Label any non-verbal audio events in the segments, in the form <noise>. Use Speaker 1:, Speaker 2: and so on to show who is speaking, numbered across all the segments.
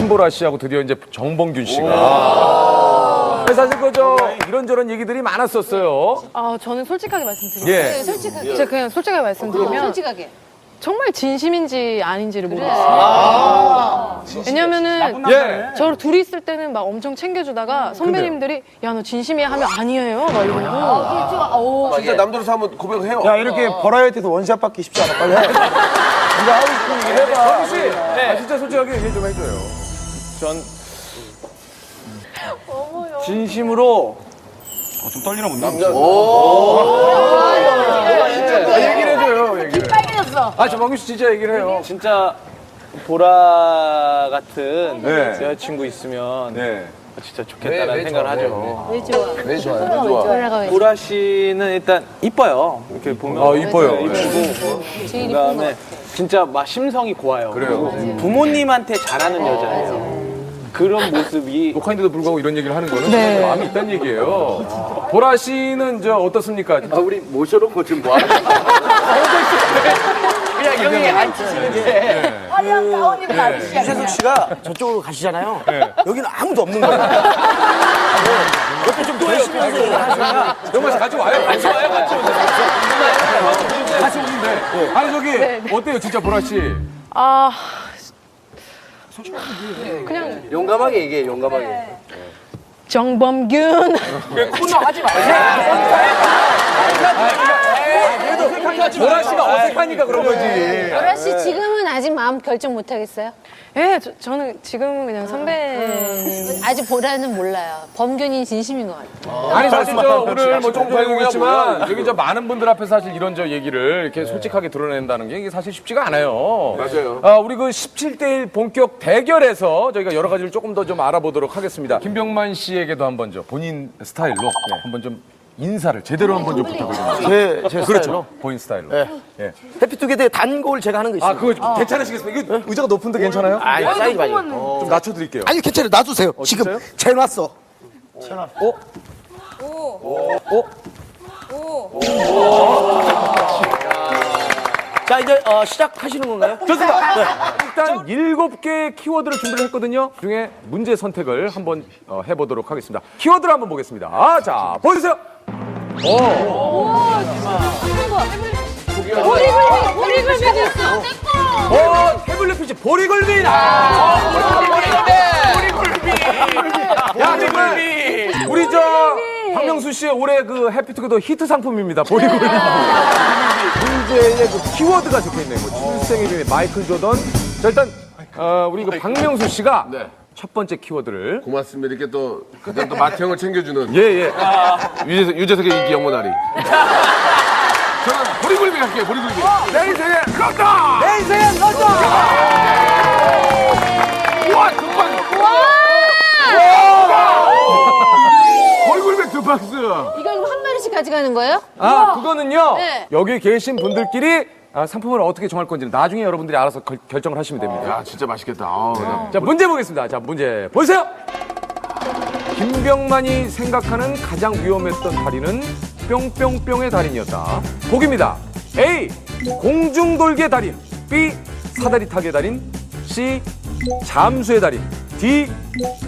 Speaker 1: 신보라 씨하고 드디어 이제 정봉균 씨가. 사실 그저 이런저런 얘기들이 많았었어요.
Speaker 2: 아, 저는 솔직하게 말씀드릴게요.
Speaker 1: 예.
Speaker 3: 솔직하게.
Speaker 2: 제가 그냥 솔직하게 말씀드리면
Speaker 3: 솔직하게.
Speaker 2: 정말 진심인지 아닌지를 모르겠어요. 왜냐면은
Speaker 1: 예.
Speaker 2: 저 둘이 있을 때는 막 엄청 챙겨주다가 선배님들이 야 너 진심이야 하면 아니에요 막 이러고
Speaker 4: 진짜 남자로서 한번 고백해요.
Speaker 5: 야 이렇게 버라이어티에서 원샷 받기 쉽지 않아 빨리 해 <laughs> 네가 하고 싶은 얘기 해봐
Speaker 1: 정우 씨, 아, 진짜 솔직하게 얘기 좀 해줘요.
Speaker 6: 전 진심으로
Speaker 5: 좀 떨리나 본데
Speaker 1: 아, 얘기를 해줘요, 얘기를.
Speaker 3: 빨개졌어.
Speaker 1: 아, 정봉균 씨 진짜 얘기를 해요.
Speaker 6: 진짜 보라 같은
Speaker 1: 네.
Speaker 6: 여자친구 있으면
Speaker 1: 네.
Speaker 6: 진짜 좋겠다라는 생각을 하죠.
Speaker 3: 왜 좋아?
Speaker 4: 왜 좋아요? 왜 좋아?
Speaker 3: 보라가 왜
Speaker 6: 보라 씨는 일단 이뻐요. 이렇게 보면
Speaker 1: 아, 이뻐요.
Speaker 6: 네, 이쁘고
Speaker 3: 제일 이쁜 거
Speaker 6: 그다음에
Speaker 3: 같아.
Speaker 6: 진짜 막 심성이 고와요.
Speaker 1: 그래요.
Speaker 6: 그리고 부모님한테 잘하는 여자예요. 그런 모습이 <laughs>
Speaker 1: 녹화인데도 불구하고 이런 얘기를 하는 거는
Speaker 2: 네.
Speaker 1: 마음이 있다는 얘기예요. 보라 씨는 저 어떻습니까?
Speaker 4: 아, 우리 모셔놓고 지금 뭐 하는
Speaker 6: 그냥 형이 안 치시는데
Speaker 3: 화려한 가운 입은 아저씨야.
Speaker 5: 유재석 씨가 저쪽으로 가시잖아요 여기는 아무도 없는 거야 옆에 좀 열심히 얘기하시면
Speaker 1: 영화 씨 같이 와요? 같이 와요? 같이 오세요. 같이 오는데. 아니, 저기, 어때요, 진짜 보라 씨?
Speaker 2: 아 그냥
Speaker 4: 용감하게 얘기해, 용감하게.
Speaker 2: 정범균.
Speaker 1: 보라 씨가 어색하니까 그런 거지.
Speaker 3: 보라 씨 지금은 아직 마음 결정 못 하겠어요?
Speaker 2: 예 저, 저는 지금은 그냥 선배님
Speaker 3: 아직 보라는 몰라요. 범균이 진심인 것 같아요.
Speaker 1: 아니 사실 저 오늘 뭐 조금 전에 얘기했지만 여기 저 많은 분들 앞에 사실 이런 저 얘기를 이렇게 솔직하게 드러낸다는 게 이게 사실 쉽지가 않아요.
Speaker 4: 맞아요.
Speaker 1: 아, 우리 그 17대1 본격 대결에서 저희가 여러 가지를 조금 더 좀 알아보도록 하겠습니다. 김병만 씨에게도 한번 저 본인 스타일로 한번 좀 인사를 제대로 한번 좀 부탁드립니다.
Speaker 5: 제, 제
Speaker 1: 그렇죠.
Speaker 5: 스타일로
Speaker 1: 본인 스타일로. 예.
Speaker 5: 해피투게더의 단골 제가 하는 거 있어요
Speaker 1: 아, 그거 괜찮으시겠습니까? 이거 의자가 높은데 괜찮아요?
Speaker 5: 아니 사이즈 많이
Speaker 1: 좀 낮춰드릴게요.
Speaker 5: 아니 괜찮아요 놔두세요 지금
Speaker 1: 진짜요?
Speaker 5: 재놨어 자 이제 어, 시작하시는 건가요?
Speaker 1: 좋습니다. 일단 일곱 개의 키워드를 준비를 했거든요. 그 중에 문제 선택을 한번 어, 해보도록 하겠습니다. 키워드를 한번 보겠습니다. 아, 자, 보여주세요. 오,
Speaker 3: 보리굴비, 보리굴비도 있어.
Speaker 1: 어, 태블릿 PC 보리굴비. 아, 보리굴비. 야, 보리굴비. 우리 저 박명수 씨의 올해 그 해피투게더 히트 상품입니다. 보리굴비. 문제에 그 키워드가 적혀 있네요. 뭐 출생의 비밀, 마이클 조던. 자, 일단 어, 우리 그 박명수 씨가
Speaker 4: 네.
Speaker 1: 첫 번째 키워드를
Speaker 4: 고맙습니다. 이렇게 또, 가장 또 맏형을 챙겨주는
Speaker 1: 예, 예.
Speaker 4: 유재석, 유재석의 인기 영원하리. 저는 보리굴비 할게요, 보리굴비.
Speaker 1: 내 인생의 런던! 내 인생의 런던!
Speaker 4: 우와, 두 박스! 보리굴비 두 박스!
Speaker 3: 이거 이거 한 마리씩 가져가는 거예요?
Speaker 1: 아, 그거는요.
Speaker 3: 네.
Speaker 1: 여기 계신 분들끼리 아, 상품을 어떻게 정할 건지 는 나중에 여러분들이 알아서 결, 결정을 하시면 됩니다.
Speaker 4: 야, 진짜 맛있겠다. 아우, 나.
Speaker 1: 자, 문제 보겠습니다. 자, 문제 보세요. 김병만이 생각하는 가장 위험했던 달인은 뿅뿅뿅의 달인이었다. 보기입니다. A. 공중돌개 달인. B. 사다리 타기의 달인. C. 잠수의 달인. D.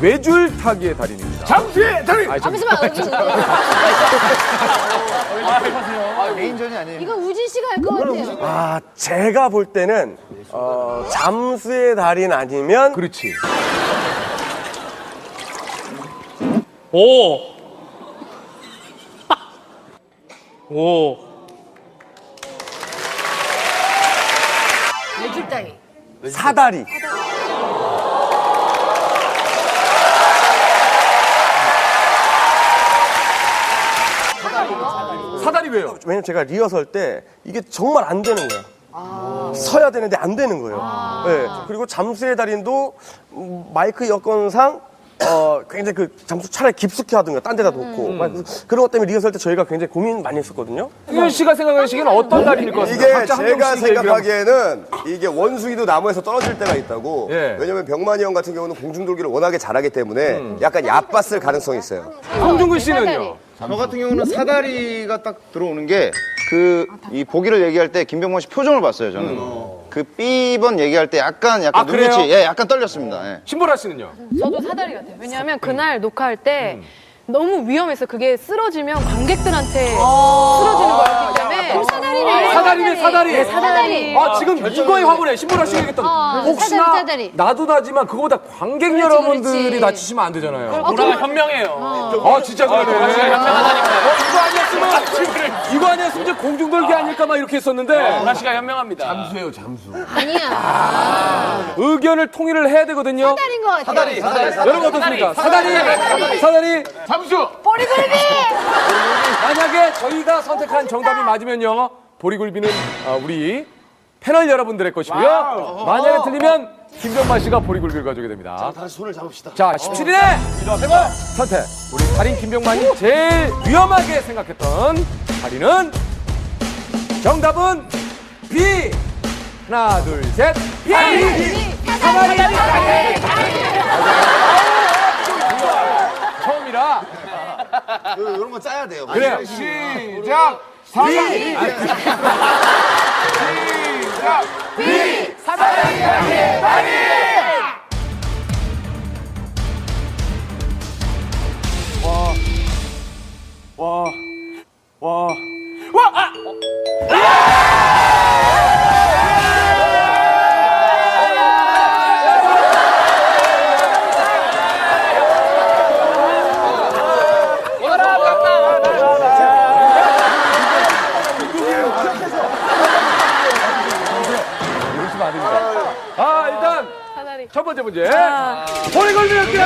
Speaker 1: 외줄 타기의 달인입니다.
Speaker 4: 잠수의 달인!
Speaker 1: 아, 좀-
Speaker 3: 잠시만 여기. 이거 우진 씨가 할 것 같아요.
Speaker 7: 아, 제가 볼 때는 어, 잠수의 달인 아니면
Speaker 1: 그렇지.
Speaker 6: 오. <laughs> 오.
Speaker 3: 외줄 따위.
Speaker 7: 사다리.
Speaker 1: 왜요?
Speaker 7: 왜냐면 제가 리허설 때 이게 정말 안 되는 거예요. 서야 되는데 안 되는 거예요. 네. 그리고 잠수의 달인도 음, 마이크 여건상 어, 굉장히 그 잠수 차라리 깊숙이 하든가 딴 데다 놓고 막 그래서 그런 것 때문에 리허설 때 저희가 굉장히 고민 많이 했었거든요.
Speaker 1: 승현 씨가 생각하시기에는 어떤 달인일 것 같습니까?
Speaker 8: 이게 제가 생각하기에는 이게 원숭이도 나무에서 떨어질 때가 있다고
Speaker 1: 예.
Speaker 8: 왜냐면 병만이 형 같은 경우는 공중돌기를 워낙에 잘하기 때문에 약간 얕봤을 가능성이 있어요
Speaker 1: 송중근 씨는요?
Speaker 9: 저 같은 경우는 사다리가 딱 들어오는 게 그 이 보기를 얘기할 때 김병만 씨 표정을 봤어요 저는 그 B번 얘기할 때 약간 약간
Speaker 1: 아, 그래요?
Speaker 9: 눈빛이 예, 약간 떨렸습니다. 예.
Speaker 1: 신보라 씨는요?
Speaker 2: 저도 사다리 같아요. 왜냐하면 그날 녹화할 때 너무 위험했어. 그게 쓰러지면 관객들한테 쓰러지는 거였기 때문에
Speaker 3: 사다리네.
Speaker 1: 사다리네, 사다리.
Speaker 2: 네, 사다리.
Speaker 1: 아, 지금 이거에 화분에 신보라 씨가 얘기했던
Speaker 3: 어,
Speaker 1: 혹시나
Speaker 3: 사다리, 사다리.
Speaker 1: 나도 나지만 그거보다 관객
Speaker 3: 그렇지,
Speaker 1: 여러분들이
Speaker 3: 그렇지.
Speaker 1: 다치시면 안 되잖아요.
Speaker 6: 보라가 현명해요.
Speaker 1: 아 진짜 그러네. 어, 이거 아니었으면 이거 아니었으면 이제 공중돌기 아닐까 막 이렇게 했었는데
Speaker 6: 보라 씨가 현명합니다.
Speaker 4: 잠수예요, 잠수.
Speaker 3: 아니야.
Speaker 1: 의견을 통일을 해야 되거든요.
Speaker 3: 사다리인 것 같아요.
Speaker 1: 여러분 어떻습니까? 사다리, 사다리.
Speaker 4: 잠수!
Speaker 1: 만약에 저희가 선택한 정답이 맞으면요, 보리굴비는 어, 우리 패널 여러분들의 것이고요. 만약에 틀리면 김병만 씨가 보리굴비를 가져오게 됩니다.
Speaker 4: 다시 손을 잡읍시다.
Speaker 1: 자, 17일에 선택. 우리 달인 김병만이 제일 위험하게 생각했던 달인은 정답은 B. 하나, 둘, 셋. B. 사다리. 처음이라
Speaker 9: 이런 거 짜야 돼요.
Speaker 1: 그래요.
Speaker 4: 시작! 사다
Speaker 1: 첫 번째 문제. 보리굴비였기